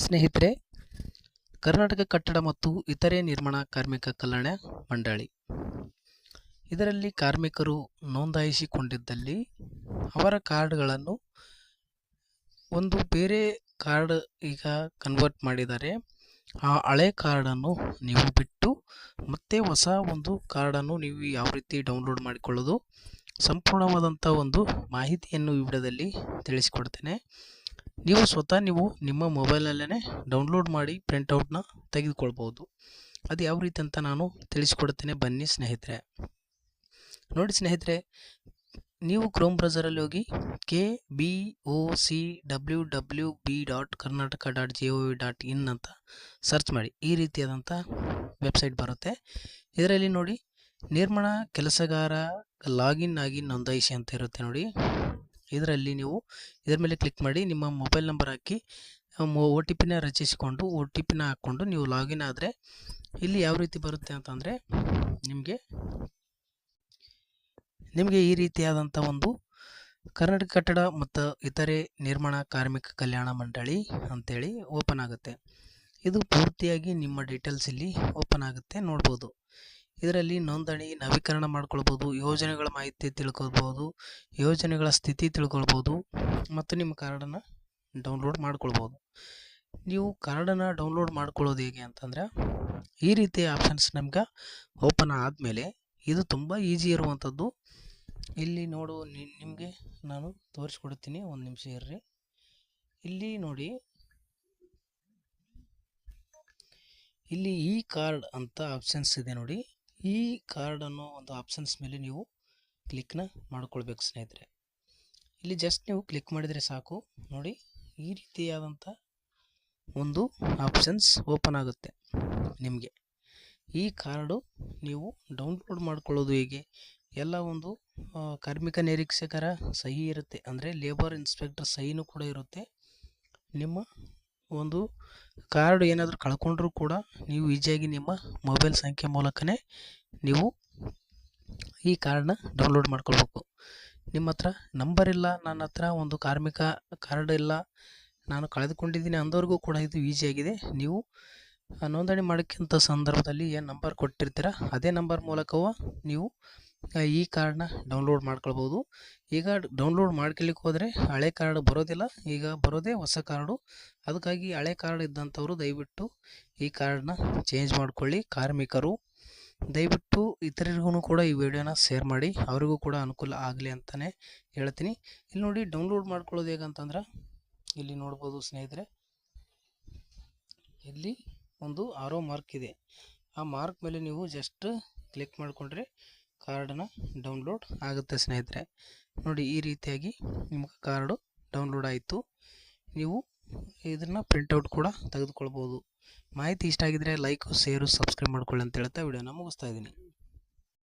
ಸ್ನೇಹಿತರೆ, ಕರ್ನಾಟಕ ಕಟ್ಟಡ ಮತ್ತು ಇತರೆ ನಿರ್ಮಾಣ ಕಾರ್ಮಿಕ ಕಲ್ಯಾಣ ಮಂಡಳಿ. ಇದರಲ್ಲಿ ಕಾರ್ಮಿಕರು ನೋಂದಾಯಿಸಿಕೊಂಡಿದ್ದಲ್ಲಿ ಅವರ ಕಾರ್ಡ್ಗಳನ್ನು ಒಂದು ಬೇರೆ ಕಾರ್ಡ್ ಈಗ ಕನ್ವರ್ಟ್ ಮಾಡಿದ್ದಾರೆ. ಆ ಹಳೆ ಕಾರ್ಡನ್ನು ನೀವು ಬಿಟ್ಟು ಮತ್ತೆ ಹೊಸ ಒಂದು ಕಾರ್ಡನ್ನು ನೀವು ಯಾವ ರೀತಿ ಡೌನ್ಲೋಡ್ ಮಾಡಿಕೊಳ್ಳೋದು, ಸಂಪೂರ್ಣವಾದಂಥ ಒಂದು ಮಾಹಿತಿಯನ್ನು ಈ ವಿಡಿಯೋದಲ್ಲಿ ತಿಳಿಸಿಕೊಡ್ತೇನೆ. ನೀವು ಸ್ವತಃ ನೀವು ನಿಮ್ಮ ಮೊಬೈಲಲ್ಲೇ ಡೌನ್ಲೋಡ್ ಮಾಡಿ ಪ್ರಿಂಟೌಟ್ನ ತೆಗೆದುಕೊಳ್ಬೋದು ಅದು ಯಾವ ರೀತಿ ಅಂತ ನಾನು ತಿಳಿಸಿಕೊಡ್ತೇನೆ. ಬನ್ನಿ ಸ್ನೇಹಿತರೆ. ನೋಡಿ ಸ್ನೇಹಿತರೆ, ನೀವು ಕ್ರೋಮ್ ಬ್ರೌಸರಲ್ಲಿ ಹೋಗಿ K B O C W W B dot Karnataka dot G O V dot in ಅಂತ ಸರ್ಚ್ ಮಾಡಿ. ಈ ರೀತಿಯಾದಂಥ ವೆಬ್ಸೈಟ್ ಬರುತ್ತೆ. ಇದರಲ್ಲಿ ನೋಡಿ ನಿರ್ಮಾಣ, ಕೆಲಸಗಾರ ಲಾಗಿನ್ ಆಗಿ ನೋಂದಾಯಿಸಿ ಅಂತ ಇರುತ್ತೆ ನೋಡಿ. ಇದರಲ್ಲಿ ನೀವು ಇದರ ಮೇಲೆ ಕ್ಲಿಕ್ ಮಾಡಿ ನಿಮ್ಮ ಮೊಬೈಲ್ ನಂಬರ್ ಹಾಕಿ ಒ ಟಿ ಪಿನ ರಚಿಸಿಕೊಂಡು ಒ ಟಿ ಪಿನ ಹಾಕ್ಕೊಂಡು ನೀವು ಲಾಗಿನ್ ಆದರೆ ಇಲ್ಲಿ ಯಾವ ರೀತಿ ಬರುತ್ತೆ ಅಂತಂದರೆ ನಿಮಗೆ ನಿಮಗೆ ಈ ರೀತಿಯಾದಂಥ ಒಂದು ಕರ್ನಾಟಕ ಕಟ್ಟಡ ಮತ್ತು ಇತರೆ ನಿರ್ಮಾಣ ಕಾರ್ಮಿಕ ಕಲ್ಯಾಣ ಮಂಡಳಿ ಅಂತೇಳಿ ಓಪನ್ ಆಗುತ್ತೆ. ಇದು ಪೂರ್ತಿಯಾಗಿ ನಿಮ್ಮ ಡೀಟೇಲ್ಸ್ ಇಲ್ಲಿ ಓಪನ್ ಆಗುತ್ತೆ, ನೋಡ್ಬೋದು. ಇದರಲ್ಲಿ ನೋಂದಣಿ, ನವೀಕರಣ ಮಾಡ್ಕೊಳ್ಬೋದು, ಯೋಜನೆಗಳ ಮಾಹಿತಿ ತಿಳ್ಕೊಳ್ಬೋದು, ಯೋಜನೆಗಳ ಸ್ಥಿತಿ ತಿಳ್ಕೊಳ್ಬೋದು ಮತ್ತು ನಿಮ್ಮ ಕಾರ್ಡನ್ನು ಡೌನ್ಲೋಡ್ ಮಾಡ್ಕೊಳ್ಬೋದು. ನೀವು ಕಾರ್ಡನ್ನು ಡೌನ್ಲೋಡ್ ಮಾಡ್ಕೊಳ್ಳೋದು ಹೇಗೆ ಅಂತಂದರೆ, ಈ ರೀತಿಯ ಆಪ್ಷನ್ಸ್ ನಮ್ಗೆ ಓಪನ್ ಆದಮೇಲೆ ಇದು ತುಂಬ ಈಸಿ ಇರುವಂಥದ್ದು. ಇಲ್ಲಿ ನೋಡು ನಿಮಗೆ ನಾನು ತೋರಿಸ್ಕೊಡ್ತೀನಿ, ಒಂದು ನಿಮಿಷ ಇರ್ರಿ. ಇಲ್ಲಿ ನೋಡಿ, ಇಲ್ಲಿ ಈ ಕಾರ್ಡ್ ಅಂತ ಆಪ್ಷನ್ಸ್ ಇದೆ ನೋಡಿ. ಈ ಕಾರ್ಡ್ ಅನ್ನೋ ಒಂದು ಆಪ್ಷನ್ಸ್ ಮೇಲೆ ನೀವು ಕ್ಲಿಕ್ನ ಮಾಡ್ಕೊಳ್ಬೇಕು ಸ್ನೇಹಿತರೆ. ಇಲ್ಲಿ ಜಸ್ಟ್ ನೀವು ಕ್ಲಿಕ್ ಮಾಡಿದರೆ ಸಾಕು. ನೋಡಿ, ಈ ರೀತಿಯಾದಂಥ ಒಂದು ಆಪ್ಷನ್ಸ್ ಓಪನ್ ಆಗುತ್ತೆ ನಿಮಗೆ. ಈ ಕಾರ್ಡು ನೀವು ಡೌನ್ಲೋಡ್ ಮಾಡ್ಕೊಳ್ಳೋದು ಹೇಗೆ? ಎಲ್ಲ ಒಂದು ಕಾರ್ಮಿಕ ನಿರೀಕ್ಷಕರ ಸಹಿ ಇರುತ್ತೆ. ಅಂದರೆ ಲೇಬರ್ ಇನ್ಸ್ಪೆಕ್ಟರ್ ಸಹಿನೂ ಕೂಡ ಇರುತ್ತೆ. ನಿಮ್ಮ ಒಂದು ಕಾರ್ಡ್ ಏನಾದರೂ ಕಳ್ಕೊಂಡ್ರೂ ಕೂಡ ನೀವು ಈಸಿಯಾಗಿ ನಿಮ್ಮ ಮೊಬೈಲ್ ಸಂಖ್ಯೆ ಮೂಲಕನೇ ನೀವು ಈ ಕಾರ್ಡನ್ನ ಡೌನ್ಲೋಡ್ ಮಾಡ್ಕೊಳ್ಬೇಕು. ನಿಮ್ಮ ಹತ್ರ ನಂಬರ್ ಇಲ್ಲ, ನನ್ನ ಹತ್ರ ಒಂದು ಕಾರ್ಮಿಕ ಕಾರ್ಡ್ ಇಲ್ಲ, ನಾನು ಕಳೆದುಕೊಂಡಿದ್ದೀನಿ ಅಂದವ್ರಿಗೂ ಕೂಡ ಇದು ಈಸಿಯಾಗಿದೆ ನೀವು ನೋಂದಣಿ ಮಾಡೋಕ್ಕಿಂತ ಸಂದರ್ಭದಲ್ಲಿ ಏನು ನಂಬರ್ ಕೊಟ್ಟಿರ್ತೀರ, ಅದೇ ನಂಬರ್ ಮೂಲಕವೂ ನೀವು ಈ ಕಾರ್ಡ್ನ ಡೌನ್ಲೋಡ್ ಮಾಡ್ಕೊಳ್ಬೋದು. ಈಗ ಡೌನ್ಲೋಡ್ ಮಾಡ್ಕೊಳ್ಳಿಕ್ಕೆ ಹೋದರೆ ಹಳೆ ಕಾರ್ಡ್ ಬರೋದಿಲ್ಲ, ಈಗ ಬರೋದೇ ಹೊಸ ಕಾರ್ಡು. ಅದಕ್ಕಾಗಿ ಹಳೆ ಕಾರ್ಡ್ ಇದ್ದಂಥವರು ದಯವಿಟ್ಟು ಈ ಕಾರ್ಡ್ನ ಚೇಂಜ್ ಮಾಡಿಕೊಳ್ಳಿ. ಕಾರ್ಮಿಕರು, ದಯವಿಟ್ಟು ಇತರರಿಗೂ ಕೂಡ ಈ ವಿಡಿಯೋನ ಶೇರ್ ಮಾಡಿ. ಅವರಿಗೂ ಕೂಡ ಅನುಕೂಲ ಆಗಲಿ ಅಂತಲೇ ಹೇಳ್ತೀನಿ. ಇಲ್ಲಿ ನೋಡಿ ಡೌನ್ಲೋಡ್ ಮಾಡ್ಕೊಳ್ಳೋದು ಹೇಗಂತಂದ್ರೆ ಇಲ್ಲಿ ನೋಡ್ಬೋದು ಸ್ನೇಹಿತರೆ. ಇಲ್ಲಿ ಒಂದು ಆರೋ ಮಾರ್ಕ್ ಇದೆ. ಆ ಮಾರ್ಕ್ ಮೇಲೆ ನೀವು ಜಸ್ಟ್ ಕ್ಲಿಕ್ ಮಾಡಿಕೊಂಡ್ರೆ ಕಾರ್ಡನ್ನ ಡೌನ್ಲೋಡ್ ಆಗುತ್ತೆ ಸ್ನೇಹಿತರೆ. ನೋಡಿ ಈ ರೀತಿಯಾಗಿ ನಿಮಗೆ ಕಾರ್ಡು ಡೌನ್ಲೋಡ್ ಆಯಿತು. ನೀವು ಇದನ್ನು ಪ್ರಿಂಟೌಟ್ ಕೂಡ ತೆಗೆದುಕೊಳ್ಬೋದು. ಮಾಹಿತಿ ಇಷ್ಟ ಆಗಿದ್ರೆ ಲೈಕು, ಶೇರು, ಸಬ್ಸ್ಕ್ರೈಬ್ ಮಾಡ್ಕೊಳ್ಳಿ ಅಂತ ಹೇಳ್ತಾ ವಿಡಿಯೋನ ಮುಗಿಸ್ತಾ ಇದ್ದೀನಿ.